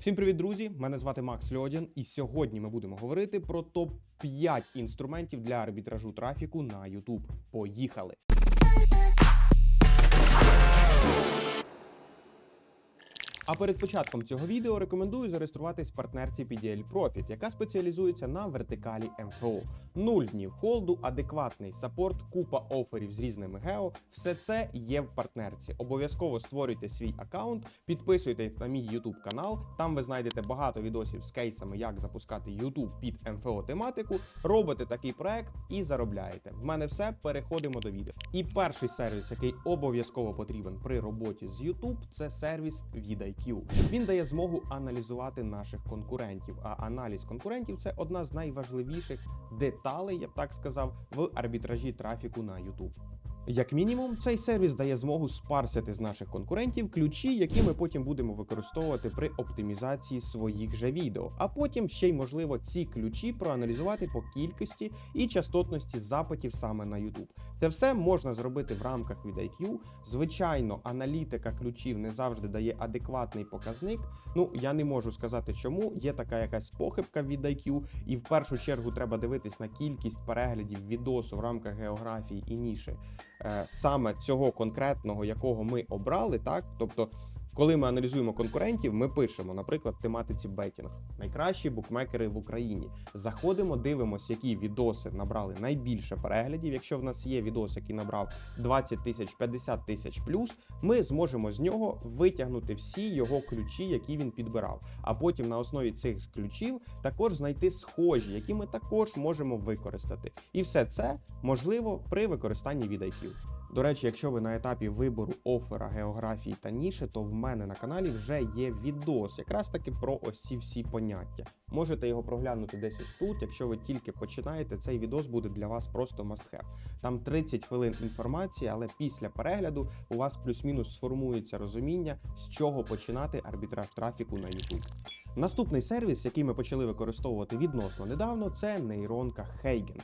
Всім привіт, друзі! Мене звати Макс Льодін, і сьогодні ми будемо говорити про топ 5 інструментів для арбітражу трафіку на YouTube. Поїхали! А перед початком цього відео рекомендую зареєструватись в партнерці PDL Profit, яка спеціалізується на вертикалі МФО. Нуль днів холду, адекватний сапорт, купа оферів з різними гео. Все це є в партнерці. Обов'язково створюйте свій аккаунт, підписуйтесь на мій YouTube канал. Там ви знайдете багато відосів з кейсами, як запускати YouTube під МФО тематику. Робите такий проект і заробляєте. В мене все. Переходимо до відео. І перший сервіс, який обов'язково потрібен при роботі з YouTube, це сервіс VidIQ. Він дає змогу аналізувати наших конкурентів. А аналіз конкурентів це одна з найважливіших деталей, я б так сказав, в арбітражі трафіку на YouTube. Як мінімум, цей сервіс дає змогу спарсити з наших конкурентів ключі, які ми потім будемо використовувати при оптимізації своїх же відео. А потім ще й можливо ці ключі проаналізувати по кількості і частотності запитів саме на YouTube. Це все можна зробити в рамках від IQ. Звичайно, аналітика ключів не завжди дає адекватний показник. Ну я не можу сказати, чому є така якась похибка від IQ, і в першу чергу треба дивитись на кількість переглядів відосу в рамках географії і ніші саме цього конкретного, якого ми обрали, так тобто. Коли ми аналізуємо конкурентів, ми пишемо, наприклад, тематиці бетінг, найкращі букмекери в Україні. Заходимо, дивимося, які відоси набрали найбільше переглядів. Якщо в нас є відос, який набрав 20 тисяч 50 тисяч плюс, ми зможемо з нього витягнути всі його ключі, які він підбирав. А потім на основі цих ключів також знайти схожі, які ми також можемо використати. І все це можливо при використанні від IQ. До речі, якщо ви на етапі вибору офера, географії та ніші, то в мене на каналі вже є відос, якраз таки про ось ці всі поняття. Можете його проглянути десь ось тут. Якщо ви тільки починаєте, цей відос буде для вас просто must have. Там 30 хвилин інформації, але після перегляду у вас плюс-мінус сформується розуміння, з чого починати арбітраж трафіку на YouTube. Наступний сервіс, який ми почали використовувати відносно недавно, це нейронка Heigen.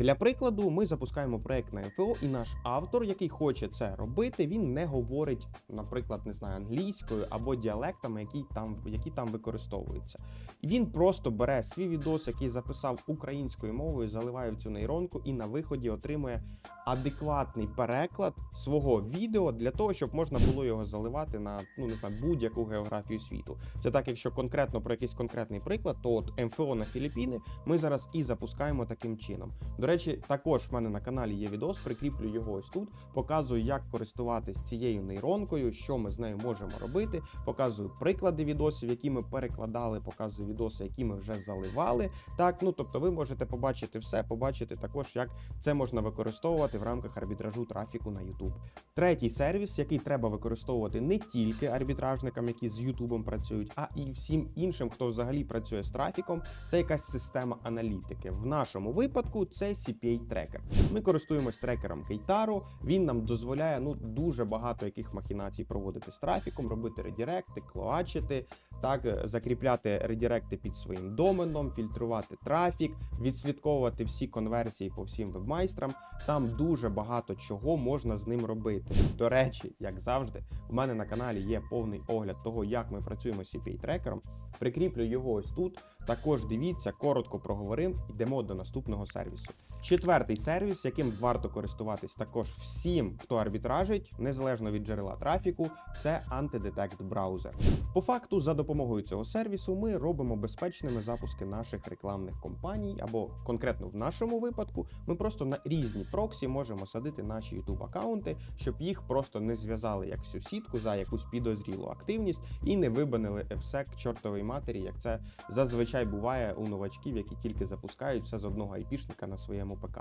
Для прикладу, ми запускаємо проект на МФО, і наш автор, який хоче це робити, він не говорить, наприклад, не знаю, англійською або діалектами, які там, які там використовуються. Він просто бере свій відос, який записав українською мовою, заливає в цю нейронку і на виході отримує адекватний переклад свого відео для того, щоб можна було його заливати на ну не знаю будь-яку географію світу. Це так, якщо конкретно про якийсь конкретний приклад, то от МФО на Філіппіни ми зараз і запускаємо таким чином. До речі, також в мене на каналі є відос, прикріплю його ось тут. Показую, як користуватись цією нейронкою, що ми з нею можемо робити. Показую приклади відосів, які ми перекладали, показую відоси, які ми вже заливали. Так, ну тобто, ви можете побачити все, побачити також, як це можна використовувати в рамках арбітражу трафіку на YouTube. Третій сервіс, який треба використовувати не тільки арбітражникам, які з Ютубом працюють, а і всім іншим, хто взагалі працює з трафіком, це якась система аналітики. В нашому випадку це CPA трекер. Ми користуємось трекером Keitaro. Він нам дозволяє ну дуже багато яких махінацій проводити з трафіком, робити редіректи, клоачити, так е, закріпляти редіректи під своїм доменом, фільтрувати трафік, відслідковувати всі конверсії по всім вебмайстрам. Там дуже багато чого можна з ним робити. До речі, як завжди, у мене на каналі є повний огляд того, як ми працюємо з CPA трекером. Прикріплю його ось тут. Також дивіться, коротко проговорив. Йдемо до наступного сервісу. Четвертий сервіс, яким варто користуватись також всім, хто арбітражить, незалежно від джерела трафіку, це Antidetect браузер. По факту, за допомогою цього сервісу, ми робимо безпечними запуски наших рекламних компаній, або конкретно в нашому випадку, ми просто на різні проксі можемо садити наші youtube аккаунти, щоб їх просто не зв'язали як всю сітку за якусь підозрілу активність і не вибанили епсек чортової матері, як це зазвичай буває у новачків, які тільки запускають все з одного айпішника на своєму ПК.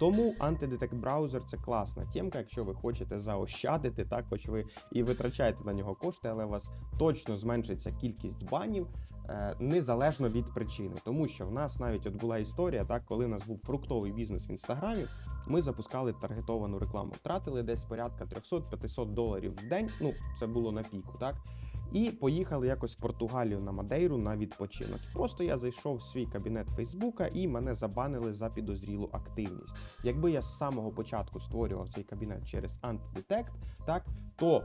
Тому антидетект браузер це класна тємка, якщо ви хочете заощадити, так хоч ви і витрачаєте на нього кошти, але у вас точно зменшиться кількість банів. е, Незалежно від причини, тому що в нас навіть от була історія, так коли у нас був фруктовий бізнес в інстаграмі, ми запускали таргетовану рекламу, втратили десь порядка 300-500 доларів в день. Ну це було на піку, так і поїхали якось в Португалію на Мадейру на відпочинок. Просто я зайшов в свій кабінет Фейсбука і мене забанили за підозрілу активність. Якби я з самого початку створював цей кабінет через Antidetect, так то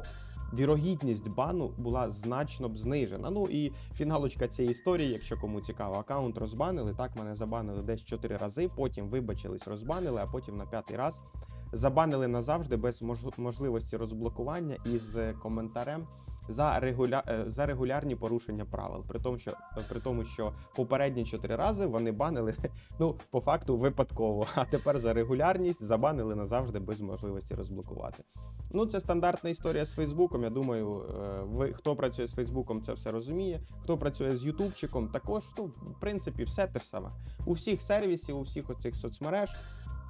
вірогідність бану була значно б знижена. Ну і фіналочка цієї історії, якщо кому цікаво, аккаунт розбанили. Так мене забанили десь 4 рази. Потім вибачились, розбанили, а потім на п'ятий раз забанили назавжди без мож- можливості розблокування із коментарем. За регуля... е, за регулярні порушення правил, при тому, що при тому, що попередні чотири рази вони банили ну по факту випадково. А тепер за регулярність забанили назавжди без можливості розблокувати. Ну це стандартна історія з Фейсбуком. Я думаю, е, ви хто працює з Фейсбуком, це все розуміє. Хто працює з Ютубчиком, також ну в принципі все те ж саме. У всіх сервісів, у всіх оцих соцмереж.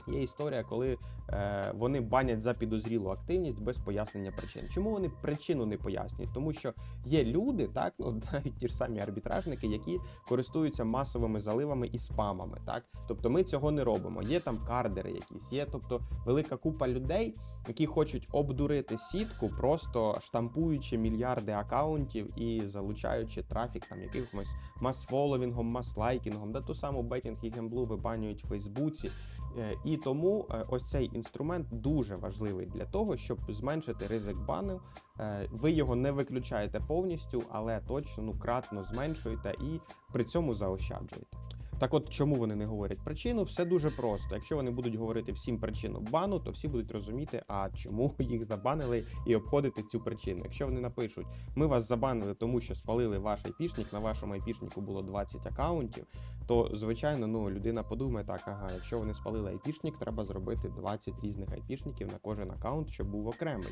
Є історія, коли е, вони банять за підозрілу активність без пояснення причин. Чому вони причину не пояснюють? Тому що є люди, так ну навіть ті ж самі арбітражники, які користуються масовими заливами і спамами. Так, тобто ми цього не робимо. Є там кардери, якісь є, тобто велика купа людей, які хочуть обдурити сітку, просто штампуючи мільярди акаунтів і залучаючи трафік там якимось мас-фоловінгом, мас-лайкінгом, да ту саму бетінг і гемблу вибанюють в Фейсбуці. Е, І тому е, ось цей інструмент дуже важливий для того, щоб зменшити ризик бану. Е, Ви його не виключаєте повністю, але точно ну кратно зменшуєте і при цьому заощаджуєте. Так от чому вони не говорять причину? Все дуже просто. Якщо вони будуть говорити всім причину бану, то всі будуть розуміти, а чому їх забанили і обходити цю причину. Якщо вони напишуть, ми вас забанили, тому що спалили ваш айпішник, на вашому айпішнику було 20 акаунтів, то звичайно, ну людина подумає так, ага, якщо вони спалили айпішник, треба зробити 20 різних айпішників на кожен акаунт, щоб був окремий.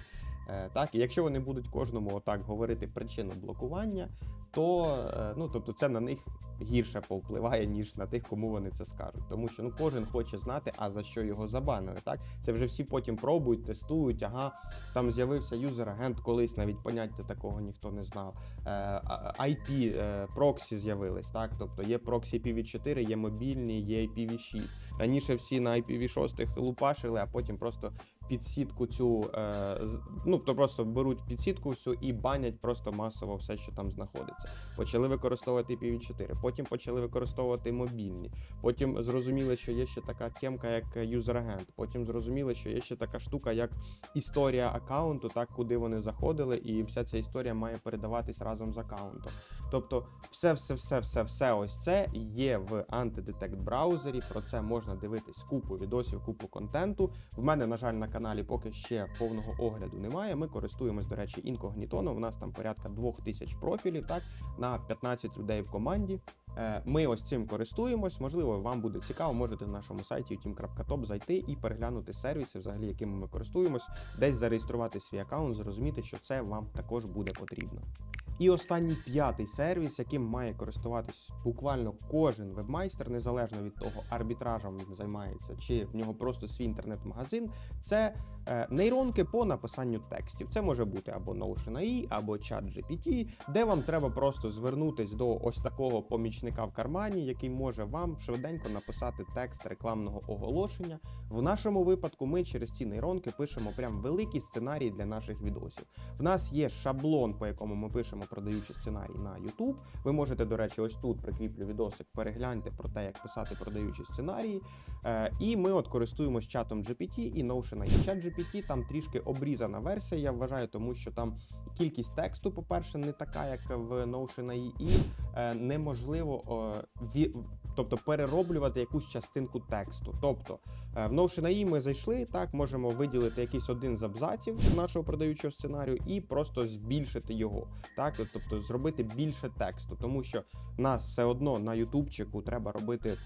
Е, так, і якщо вони будуть кожному отак говорити причину блокування, то е, ну тобто це на них гірше повпливає, ніж на тих, кому вони це скажуть. Тому що ну кожен хоче знати, а за що його забанили. Так це вже всі потім пробують, тестують. Ага, там з'явився юзер-агент, колись навіть поняття такого ніхто не знав. Е, IP, е, проксі з'явились, так. Тобто є проксі IPv4, є мобільні, є IPv6. Раніше всі на IPv6 лупашили, а потім просто підсітку цю е, ну то просто беруть підсітку всю і банять просто масово все, що там знаходиться. Почали використовувати IPv4, потім почали використовувати мобільні. Потім зрозуміли, що є ще така темка, як юзер-агент. Потім зрозуміли, що є ще така штука, як історія аккаунту, так куди вони заходили, і вся ця історія має передаватись разом з аккаунтом. Тобто, все, все, все, все, все ось це є в Antidetect браузері. Про це можна дивитись купу відосів, купу контенту. В мене, на жаль, на каналі поки ще повного огляду немає. Ми користуємось, до речі, інкогнітоном. У нас там порядка 2000 профілів, так на 15 людей в команді. Е, Ми ось цим користуємось. Можливо, вам буде цікаво. Можете на нашому сайті utim.top зайти і переглянути сервіси, взагалі, якими ми користуємось, десь зареєструвати свій аккаунт, зрозуміти, що це вам також буде потрібно. І останній п'ятий сервіс, яким має користуватись буквально кожен вебмайстер, незалежно від того, арбітражем він займається, чи в нього просто свій інтернет-магазин, це е, нейронки по написанню текстів. Це може бути або Notion AI, або ChatGPT, де вам треба просто звернутись до ось такого помічника в кармані, який може вам швиденько написати текст рекламного оголошення. В нашому випадку ми через ці нейронки пишемо прям великі сценарії для наших відосів. В нас є шаблон, по якому ми пишемо продаючі сценарії на YouTube. Ви можете, до речі, ось тут прикріплю відосик, перегляньте про те, як писати продаючі сценарії. Е, і ми от користуємось чатом GPT і Notion. І чат GPT там трішки обрізана версія, я вважаю, тому що там кількість тексту, по-перше, не така, як в Notion і е, неможливо. Тобто перероблювати якусь частинку тексту. Тобто е, в Notion AI ми зайшли, так можемо виділити якийсь один з абзаців нашого продаючого сценарію і просто збільшити його. Так, тобто зробити більше тексту, тому що нас все одно на ютубчику треба робити.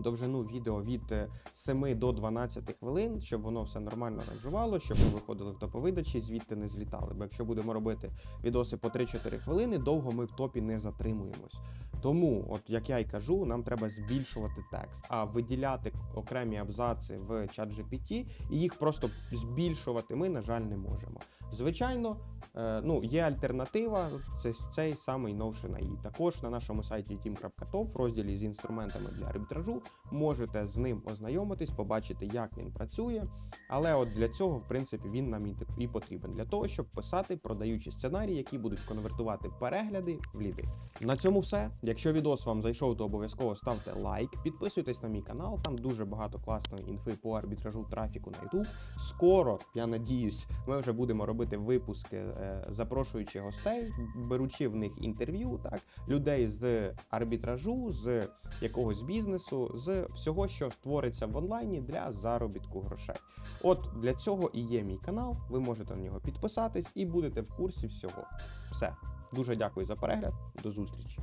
Довжину відео від е, 7 до 12 хвилин, щоб воно все нормально ранжувало, щоб ми виходили в топовидачі, звідти не злітали. Бо якщо будемо робити відоси по 3-4 хвилини, довго ми в топі не затримуємось. Тому, от як я й кажу, нам треба збільшувати текст, а виділяти окремі абзаци в ChatGPT і їх просто збільшувати ми, на жаль, не можемо. Звичайно, е, ну є альтернатива. Це цей самий Notion AI. Також на нашому сайті team.top в розділі з інструментами для арбітражу можете з ним ознайомитись, побачити, як він працює. Але от для цього, в принципі, він нам і і потрібен для того, щоб писати продаючі сценарії, які будуть конвертувати перегляди в ліди. На цьому все. Якщо відос вам зайшов, то обов'язково ставте лайк, підписуйтесь на мій канал. Там дуже багато класної інфи по арбітражу трафіку на YouTube. Скоро, я надіюсь, ми вже будемо робити випуски, е, запрошуючи гостей, беручи в них інтерв'ю, так людей з арбітражу, з якогось бізнесу, з всього, що створиться в онлайні для заробітку грошей. От для цього і є мій канал. Ви можете на нього підписатись і будете в курсі всього. Все. Дуже дякую за перегляд. До зустрічі.